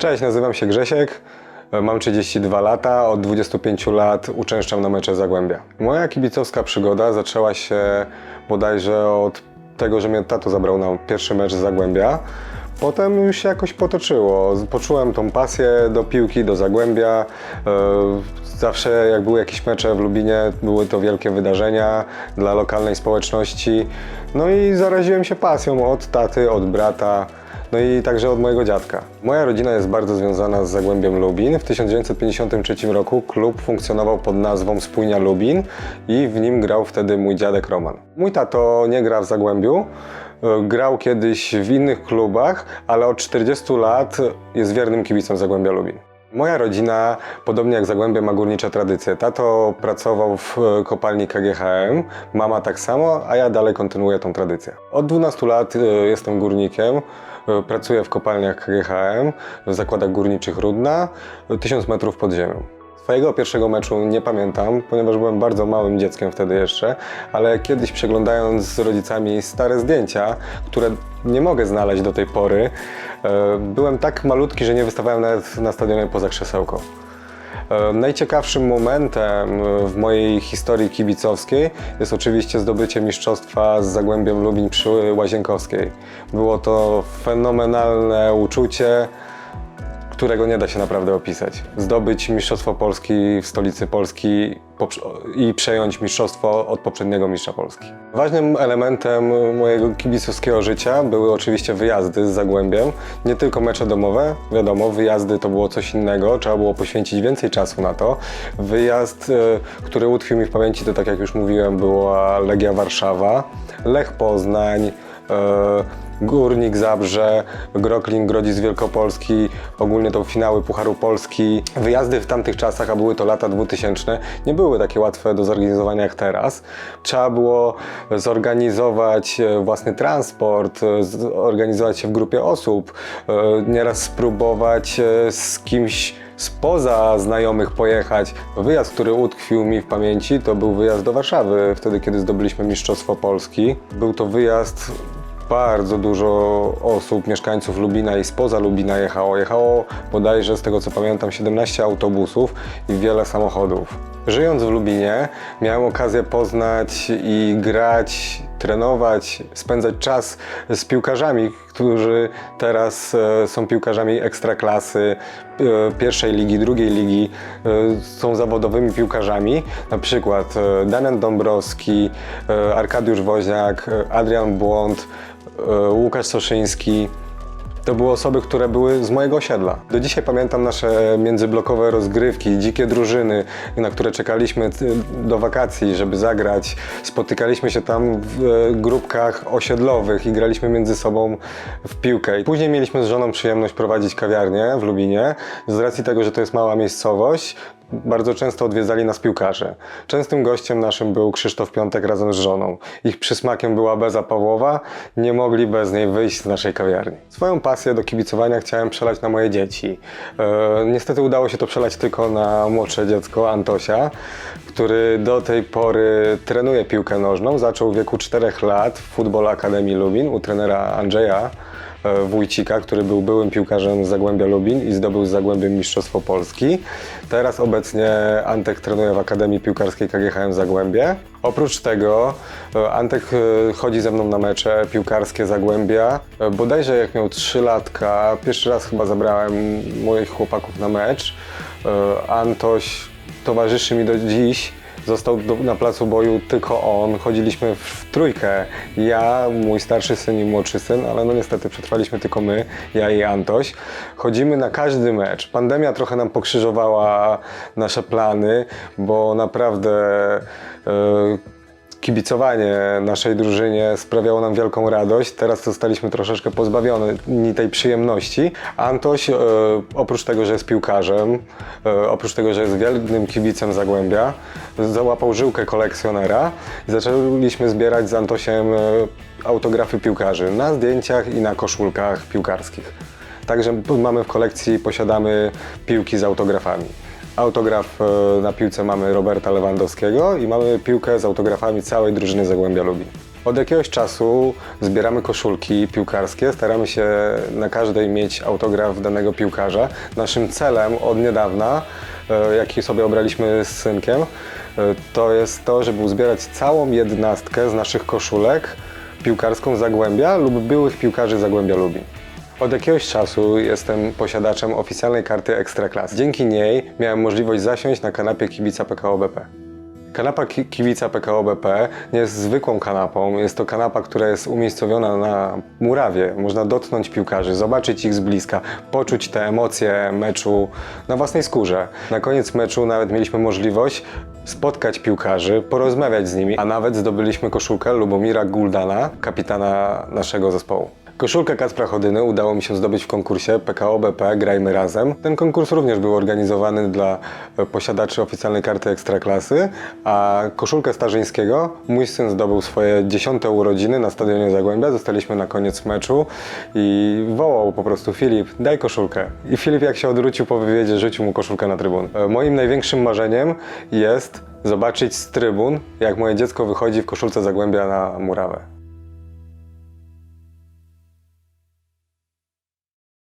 Cześć, nazywam się Grzesiek. Mam 32 lata, od 25 lat uczęszczam na mecze Zagłębia. Moja kibicowska przygoda zaczęła się bodajże od tego, że mnie tato zabrał na pierwszy mecz Zagłębia. Potem już się jakoś potoczyło. Poczułem tą pasję do piłki, do Zagłębia. E, Zawsze jak były jakieś mecze w Lubinie, były to wielkie wydarzenia dla lokalnej społeczności. No i zaraziłem się pasją od taty, od brata. No i także od mojego dziadka. Moja rodzina jest bardzo związana z Zagłębiem Lubin. W 1953 roku klub funkcjonował pod nazwą Spójnia Lubin i w nim grał wtedy mój dziadek Roman. Mój tato nie gra w Zagłębiu, e, grał kiedyś w innych klubach, ale od 40 lat jest wiernym kibicem Zagłębia Lubin. Moja rodzina, podobnie jak Zagłębie, ma górnicze tradycje. Tato pracował w e, kopalni KGHM, mama tak samo, a ja dalej kontynuuję tą tradycję. Od 12 lat e, jestem górnikiem, e, pracuję w kopalniach KGHM, w zakładach górniczych Rudna, e, 1000 metrów pod ziemią. Swojego pierwszego meczu nie pamiętam, ponieważ byłem bardzo małym dzieckiem wtedy jeszcze, ale kiedyś przeglądając z rodzicami stare zdjęcia, które nie mogę znaleźć do tej pory, e, byłem tak malutki, że nie wystawałem nawet na stadionie poza krzesełko. E, Najciekawszym momentem w mojej historii kibicowskiej jest oczywiście zdobycie mistrzostwa z Zagłębiem Lubin przy Łazienkowskiej. Było to fenomenalne uczucie, którego nie da się naprawdę opisać. Zdobyć Mistrzostwo Polski w stolicy Polski i przejąć mistrzostwo od poprzedniego mistrza Polski. Ważnym elementem mojego kibicowskiego życia były oczywiście wyjazdy z Zagłębiem. Nie tylko mecze domowe, wiadomo, wyjazdy to było coś innego, trzeba było poświęcić więcej czasu na to. Wyjazd, e, który utkwił mi w pamięci, to tak jak już mówiłem, była Legia Warszawa, Lech Poznań, Górnik Zabrze, Groklin Grodzic Wielkopolski, ogólnie to finały Pucharu Polski. Wyjazdy w tamtych czasach, a były to lata 2000, nie były takie łatwe do zorganizowania jak teraz. Trzeba było zorganizować e, własny transport, e, zorganizować się w grupie osób, e, nieraz spróbować e, z kimś spoza znajomych pojechać. Wyjazd, który utkwił mi w pamięci, to był wyjazd do Warszawy, wtedy kiedy zdobyliśmy Mistrzostwo Polski. Był to wyjazd bardzo dużo osób, mieszkańców Lubina i spoza Lubina jechało. Jechało bodajże, z tego co pamiętam, 17 autobusów i wiele samochodów. Żyjąc w Lubinie, miałem okazję poznać i grać, trenować, spędzać czas z piłkarzami, którzy teraz e, są piłkarzami ekstraklasy, e, pierwszej ligi, drugiej ligi, e, są zawodowymi piłkarzami. Na przykład Damian Dąbrowski, Arkadiusz Woźniak, Adrian Błąd, Łukasz Soszyński. To były osoby, które były z mojego osiedla. Do dzisiaj pamiętam nasze międzyblokowe rozgrywki, dzikie drużyny, na które czekaliśmy y, do wakacji, żeby zagrać. Spotykaliśmy się tam w e, grupkach osiedlowych i graliśmy między sobą w piłkę. Później mieliśmy z żoną przyjemność prowadzić kawiarnię w Lubinie. Z racji tego, że to jest mała miejscowość, bardzo często odwiedzali nas piłkarze. Częstym gościem naszym był Krzysztof Piątek razem z żoną. Ich przysmakiem była Beza Pawłowa, nie mogli bez niej wyjść z naszej kawiarni. Swoją pasję do kibicowania chciałem przelać na moje dzieci. E, niestety udało się to przelać tylko na młodsze dziecko Antosia, który do tej pory trenuje piłkę nożną. Zaczął w wieku 4 lat w Futbol Akademii Lubin u trenera Andrzeja Wójcika, który był byłym piłkarzem z Zagłębia Lubin i zdobył z Zagłębiem Mistrzostwo Polski. Teraz obecnie Antek trenuje w Akademii Piłkarskiej KGHM Zagłębie. Oprócz tego e, Antek e, chodzi ze mną na mecze piłkarskie Zagłębia. E, Bodajże jak miał 3 latka, pierwszy raz chyba zabrałem moich chłopaków na mecz. E, Antoś towarzyszy mi do dziś. Został do, na placu boju tylko on. Chodziliśmy w trójkę. Ja, mój starszy syn i młodszy syn, ale no niestety przetrwaliśmy tylko my, ja i Antoś. Chodzimy na każdy mecz. Pandemia trochę nam pokrzyżowała nasze plany, bo naprawdę e, kibicowanie naszej drużynie sprawiało nam wielką radość. Teraz zostaliśmy troszeczkę pozbawioni tej przyjemności. Antoś, e, oprócz tego, że jest piłkarzem, e, oprócz tego, że jest wielkim kibicem Zagłębia, załapał żyłkę kolekcjonera i zaczęliśmy zbierać z Antosiem e, autografy piłkarzy na zdjęciach i na koszulkach piłkarskich. Także mamy w kolekcji, posiadamy piłki z autografami. Autograf e, na piłce mamy Roberta Lewandowskiego i mamy piłkę z autografami całej drużyny Zagłębia Lubin. Od jakiegoś czasu zbieramy koszulki piłkarskie, staramy się na każdej mieć autograf danego piłkarza. Naszym celem od niedawna, e, jaki sobie obraliśmy z synkiem, e, to jest to, żeby uzbierać całą jedenastkę z naszych koszulek piłkarską Zagłębia lub byłych piłkarzy Zagłębia Lubin. Od jakiegoś czasu jestem posiadaczem oficjalnej karty Ekstraklasy. Dzięki niej miałem możliwość zasiąść na kanapie kibica PKO BP. Kanapa ki- kibica PKO BP nie jest zwykłą kanapą, jest to kanapa, która jest umiejscowiona na murawie. Można dotknąć piłkarzy, zobaczyć ich z bliska, poczuć te emocje meczu na własnej skórze. Na koniec meczu nawet mieliśmy możliwość spotkać piłkarzy, porozmawiać z nimi, a nawet zdobyliśmy koszulkę Lubomira Guldana, kapitana naszego zespołu. Koszulkę Kacpra Chodyny udało mi się zdobyć w konkursie PKO BP Grajmy Razem. Ten konkurs również był organizowany dla e, posiadaczy oficjalnej karty Ekstraklasy, a koszulkę Starzyńskiego mój syn zdobył swoje dziesiąte urodziny na stadionie Zagłębia. Zostaliśmy na koniec meczu i wołał po prostu Filip, daj koszulkę. I Filip jak się odwrócił po wywiedzie, rzucił mu koszulkę na trybun. E, Moim największym marzeniem jest zobaczyć z trybun, jak moje dziecko wychodzi w koszulce Zagłębia na murawę.